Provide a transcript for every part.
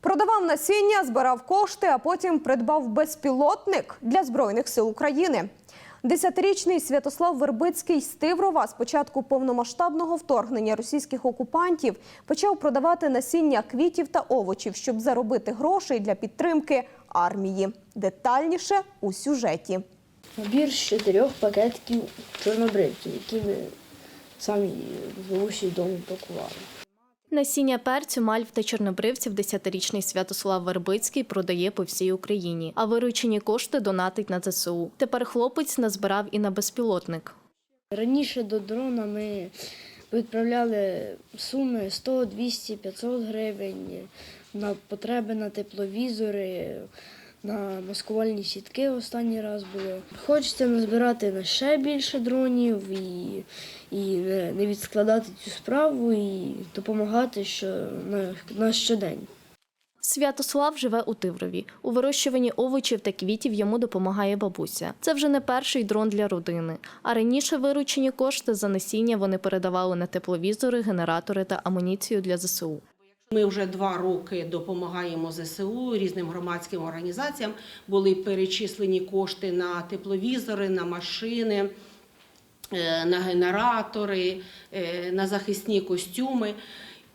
Продавав насіння, збирав кошти, а потім придбав безпілотник для збройних сил України. Десятирічний Святослав Вербицький з Тиврова з початку повномасштабного вторгнення російських окупантів почав продавати насіння квітів та овочів, щоб заробити грошей для підтримки армії. Детальніше у сюжеті. Набір чотирьох пакетиків чорнобривців, які ми самі в бабусі вдома пакували. Насіння перцю, мальв та чорнобривців десятирічний Святослав Вербицький продає по всій Україні, а виручені кошти донатить на ЗСУ. Тепер хлопець назбирав і на безпілотник. Раніше до дрона ми відправляли суми 100, 200, 500 гривень на потреби на тепловізори, на маскувальні сітки останній раз було. Хочеться назбирати на ще більше дронів і, і не, не відскладати цю справу і допомагати що, на, на щодень. Святослав живе у Тиврові. У вирощуванні овочів та квітів йому допомагає бабуся. Це вже не перший дрон для родини. А раніше виручені кошти за насіння вони передавали на тепловізори, генератори та амуніцію для ЗСУ. Ми вже два роки допомагаємо ЗСУ різним громадським організаціям. Були перечислені кошти на тепловізори, на машини, е, на генератори, е, на захисні костюми.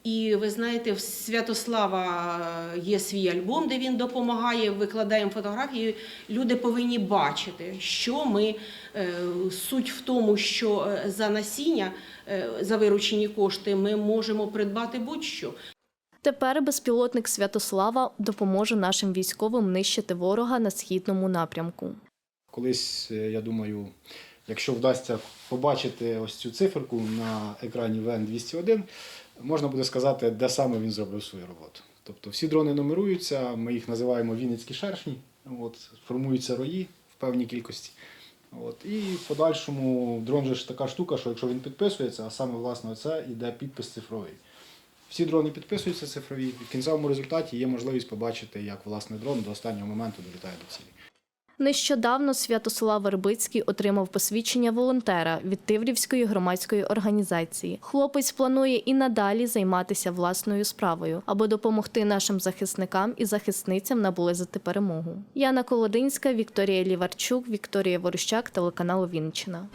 І ви знаєте, в Святослава є свій альбом, де він допомагає. Викладаємо фотографії. Люди повинні бачити, що ми е, суть в тому, що е, за насіння, е, за виручені кошти, ми можемо придбати будь-що. Тепер безпілотник Святослава допоможе нашим військовим нищити ворога на східному напрямку. Колись, е, я думаю, якщо вдасться побачити ось цю циферку на екрані ВН-201, можна буде сказати, де саме він зробив свою роботу. Тобто всі дрони нумеруються, ми їх називаємо Вінницькі шершні, от, формуються рої в певній кількості. От, і в подальшому дрон же ж така штука, що якщо він підписується, а саме власне це йде підпис цифровий. Всі дрони підписуються цифрові, в кінцевому результаті є можливість побачити, як власне дрон до останнього моменту долітає до цілі. Нещодавно Святослав Вербицький отримав посвідчення волонтера від Тиврівської громадської організації. Хлопець планує і надалі займатися власною справою, аби допомогти нашим захисникам і захисницям наблизити перемогу. Яна Колодинська, Вікторія Ліварчук, Вікторія Ворощак, телеканал Вінниччина.